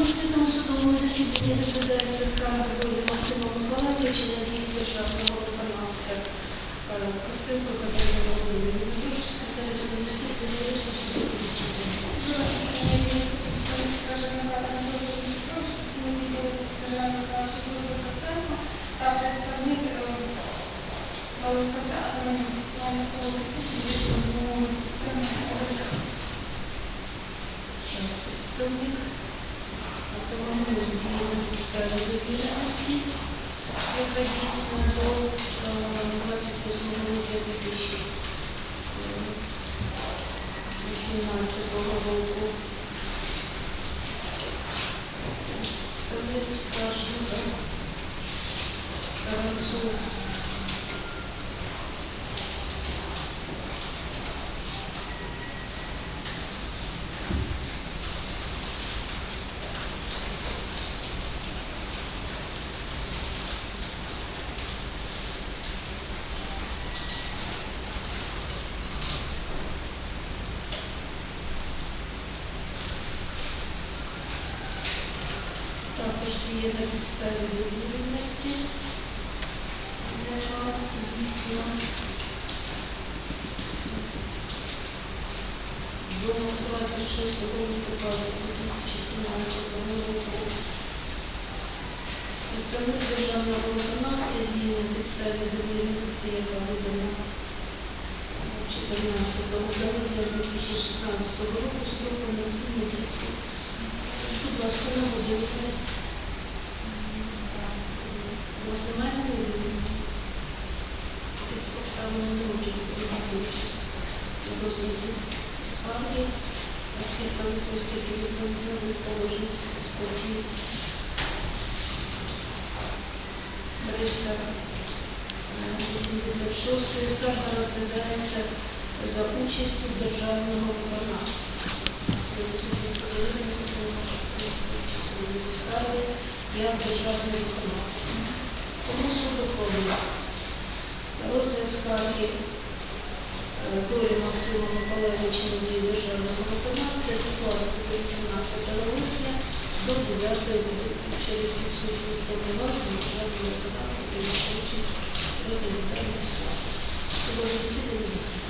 відкритому судовому засіданні розглядається скарга долі Максима Миколаївича на дії державного виконавця е, Костенко Катерини Володимирівни. Прошу секретаря замістити з'явився в судовому засіданні. та представник ВЛКТ адміністративної служби відповідної підставі довіреності, до е, 28 грудня 2018 року. Представник скаржника Тарасу також є на підставі довіреності. Нема звісно. До 26 листопада 2017 року представник державного виконавця діє на підставі довіреності, яка видана 14 березня 2016 року на 2 місяці. Будь ласка, на довіреність. У розгляді справи, оскільки оскільки відповідно положень статті 386 скарга розглядається за участю державного виконавця. Як державний виконавець. Тому суд ухвалив розгляд скарги долі Максима Миколаївича Надії державного виконавця відкласти до 18 липня до 9 вулиці через відсутність сповноважень державного виконавця прийняти участь в справи. Судове засідання закрите.